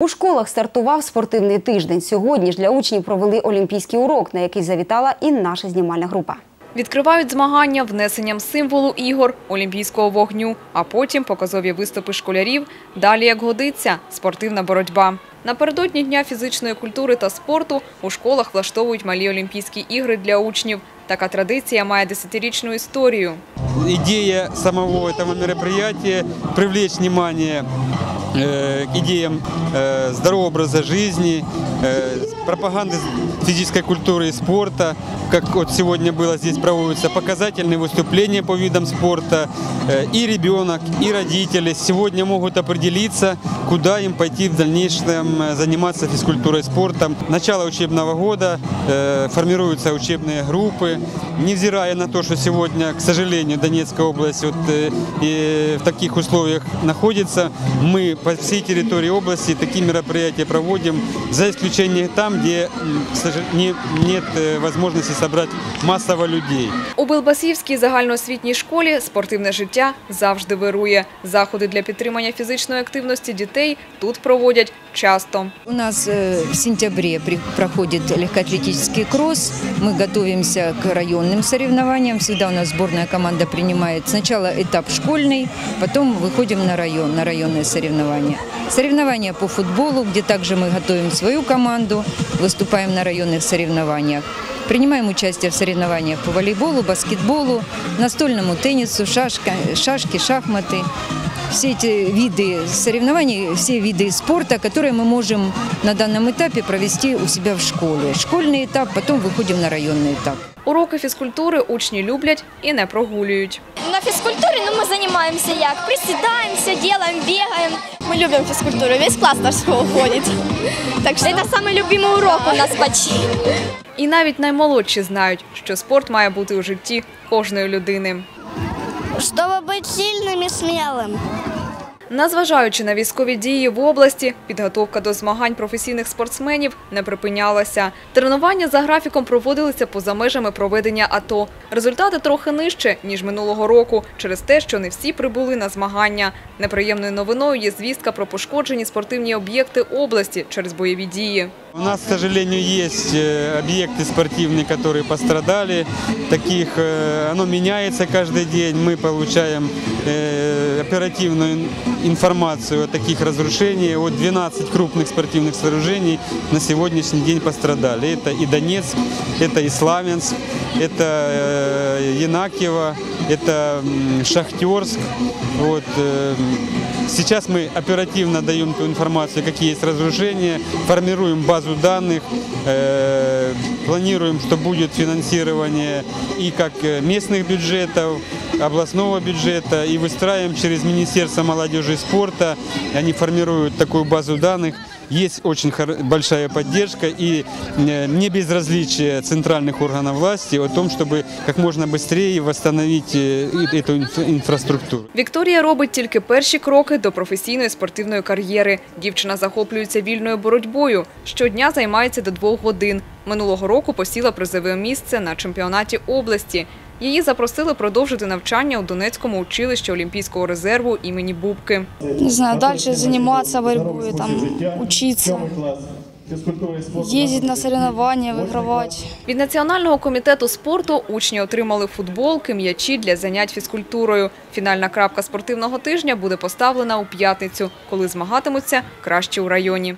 У школах стартував спортивний тиждень. Сьогодні ж для учнів провели олімпійський урок, на який завітала і наша знімальна група. Відкривають змагання внесенням символу ігор, олімпійського вогню, а потім показові виступи школярів. Далі, як годиться, спортивна боротьба. Напередодні Дня фізичної культури та спорту у школах влаштовують малі олімпійські ігри для учнів. Така традиція має десятирічну історію. идея самого этого мероприятия привлечь внимание к идеям э, здорового образа жизни, пропаганды физической культуры и спорта. Как вот сегодня было здесь проводятся показательные выступления по видам спорта. Э, И ребенок, и родители сегодня могут определиться, куда им пойти в дальнейшем э, заниматься физкультурой и спортом. Начало учебного года, э, формируются учебные группы. Невзирая на то, что сегодня, к сожалению, Донецкая область вот, э, и в таких условиях находится, мы по всей территории области такие мероприятия проводим, за исключением там, где не- нет э, возможности собрать массово людей. У Белбасівській загальноосвітній школі спортивне життя завжди вирує. Заходи для підтримання фізичної активності дітей тут проводять часто. У нас э, в сентябре при- проходит легкоатлетический кросс. Мы готовимся к районным соревнованиям. Всегда у нас сборная команда принимает сначала этап школьный, потом выходим на район, на районные соревнования. Соревнования по футболу, где также мы готовим свою команду, выступаем на районных соревнованиях. Принимаем участие в соревнованиях по волейболу, баскетболу, настольному теннису, шашка, шашки, шахматы все эти виды соревнований, все виды спорта, которые мы можем на данном этапе провести у себя в школе. Школьный этап, потом выходим на районный этап. Уроки фізкультури учні люблять і не прогулюють. На физкультуре ну, мы занимаемся як? Приседаемся, делаем, бегаем. Мы любим физкультуру, весь класс наш в школу ходит. Так что это самый любимый урок у нас почти. І навіть наймолодші знають, що спорт має бути у житті кожної людини. Чтобы быть сильным и смелым. Незважаючи на військові дії в області, підготовка до змагань професійних спортсменів не припинялася. Тренування за графіком проводилися поза межами проведення АТО. Результати трохи нижче, ніж минулого року, через те, що не всі прибули на змагання. Неприємною новиною є звістка про пошкоджені спортивні об'єкти області через бойові дії. У нас, к сожалению, есть э, объекты спортивные, которые пострадали. Таких, э, оно меняется каждый день. Мы получаем э, оперативную ин- информацию о таких разрушениях. Вот 12 крупных спортивных сооружений на сегодняшний день пострадали. Это и Донецк, это и Славянск, это э, Янакиево, это м, Шахтерск. Вот, э, Сейчас мы оперативно даем ту информацию, какие есть разрушения, формируем базу данных, э, планируем, что будет финансирование и как э, местных бюджетов, областного бюджета, и выстраиваем через Министерство молодежи и спорта. Они формируют такую базу данных. Есть очень хор- большая поддержка и э, не безразличие центральных органов власти о том, чтобы как можно быстрее восстановить э, и- эту инфра- инфраструктуру. Вікторія робить тільки перші кроки до професійної спортивної кар'єри. Дівчина захоплюється вільною боротьбою. Щодня займається до двох годин. Минулого року посіла призове місце на чемпіонаті області. Її запросили продовжити навчання у Донецькому училищі Олімпійського резерву імені Бубки. не знаю, дальше заниматься борьбой, там, учиться, ездить на соревнования, выигрывать. Від Національного комітету спорту учні отримали футболки, м'ячі для занять фізкультурою. Фінальна крапка спортивного тижня буде поставлена у п'ятницю, коли змагатимуться кращі у районі.